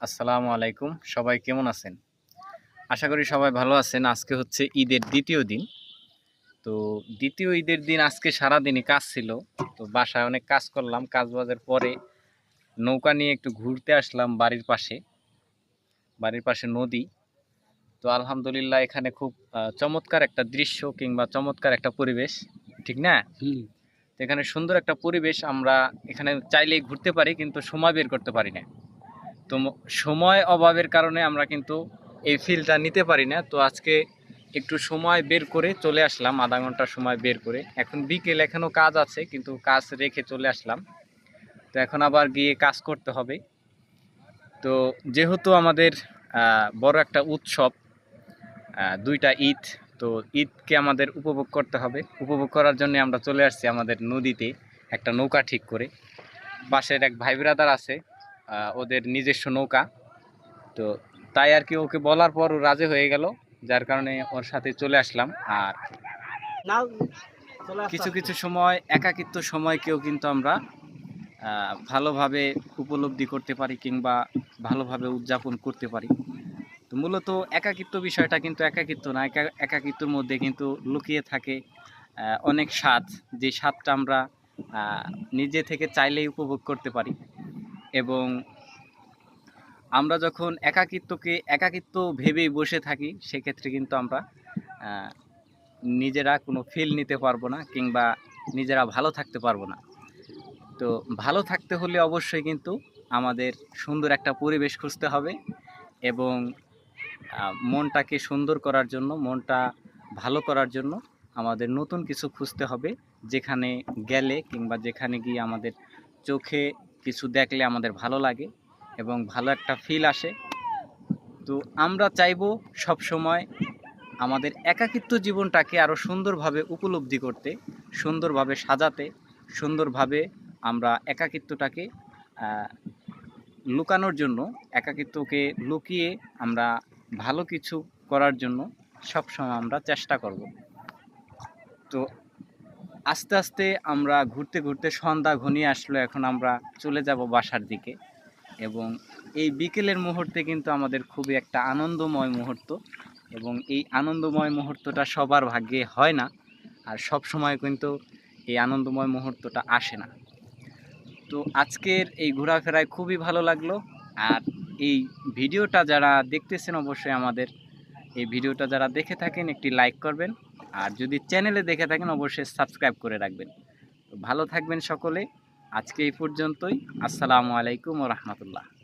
আসসালামু আলাইকুম। সবাই কেমন আছেন? আশা করি সবাই ভালো আছেন। আজকে হচ্ছে ঈদের দ্বিতীয় দিন। তো দ্বিতীয় ঈদের দিন আজকে সারা দিনই কাজ ছিল। তো বাসায় অনেক কাজ করলাম। কাজ বাজের পরে নৌকা নিয়ে একটু ঘুরতে আসলাম বাড়ির পাশে। বাড়ির পাশে নদী। তো আলহামদুলিল্লাহ এখানে খুব চমৎকার একটা দৃশ্য কিংবা চমৎকার একটা পরিবেশ। ঠিক না? তো এখানে সুন্দর একটা পরিবেশ। আমরা এখানে চাইলেই ঘুরতে পারি কিন্তু সময় বের করতে পারি না। তো সময় অভাবের কারণে আমরা কিন্তু এই ফিলটা নিতে পারি না। তো আজকে একটু সময় বের করে চলে আসলাম, আধা ঘণ্টা সময় বের করে। এখন বিকেল এখনও কাজ আছে, কিন্তু কাজ রেখে চলে আসলাম। তো এখন আবার গিয়ে কাজ করতে হবে। তো যেহেতু আমাদের বড় একটা উৎসব দুইটা ঈদ, তো ঈদকে আমাদের উপভোগ করতে হবে। উপভোগ করার জন্য আমরা চলে আসছি আমাদের নদীতে একটা নৌকা ঠিক করে। পাশের এক ভাই ব্রাদার আছে ওদের নিজস্ব নৌকা। তো তাই আর কি ওকে বলার পর ও রাজি হয়ে গেল যার কারণে ওর সাথে চলে আসলাম। আর কিছু কিছু সময় একাকিত্ব সময়কেও কিন্তু আমরা ভালোভাবে উপলব্ধি করতে পারি কিংবা ভালোভাবে উদযাপন করতে পারি। তো মূলত একাকিত্ব বিষয়টা কিন্তু একাকিত্ব না একা- একাকিত্বর মধ্যে কিন্তু লুকিয়ে থাকে অনেক স্বাদ। যে স্বাদটা আমরা নিজে থেকে চাইলেই উপভোগ করতে পারি। এবং আমরা যখন একাকিত্বকে, একাকিত্ব ভেবেই বসে থাকি, সেক্ষেত্রে কিন্তু আমরা নিজেরা কোনো ফিল নিতে পারব না কিংবা নিজেরা ভালো থাকতে পারব না। তো ভালো থাকতে হলে অবশ্যই কিন্তু আমাদের সুন্দর একটা পরিবেশ খুঁজতে হবে এবং মনটাকে সুন্দর করার জন্য, মনটা ভালো করার জন্য আমাদের নতুন কিছু খুঁজতে হবে যেখানে গেলে কিংবা যেখানে গিয়ে আমাদের চোখে কিছু দেখলে আমাদের ভালো লাগে এবং ভালো একটা ফিল আসে। তো আমরা চাইব সব সময় আমাদের একাকিত্ব জীবনটাকে আরও সুন্দরভাবে উপলব্ধি করতে, সুন্দরভাবে সাজাতে, সুন্দরভাবে আমরা একাকিত্বটাকে লুকানোর জন্য, একাকিত্বকে লুকিয়ে আমরা ভালো কিছু করার জন্য সবসময় আমরা চেষ্টা করব। তো আস্তে আস্তে আমরা ঘুরতে ঘুরতে সন্ধ্যা ঘনিয়ে আসলো, এখন আমরা চলে যাব বাসার দিকে। এবং এই বিকেলের মুহূর্তে কিন্তু আমাদের খুবই একটা আনন্দময় মুহূর্ত। এবং এই আনন্দময় মুহূর্তটা সবার ভাগ্যে হয় না, আর সব সময় কিন্তু এই আনন্দময় মুহূর্তটা আসে না। তো আজকের এই ঘোরাফেরায় খুবই ভালো লাগল, আর এই ভিডিওটা যারা দেখতেছেন অবশ্যই আমাদের, এই ভিডিওটা যারা দেখে থাকেন একটি লাইক করবেন। আর যদি চ্যানেলে দেখে থাকেন, অবশ্যই সাবস্ক্রাইব করে রাখবেন। ভালো থাকবেন সকলে। আজকে এই পর্যন্তই। আসসালামু আলাইকুম রহমতুল্লাহ।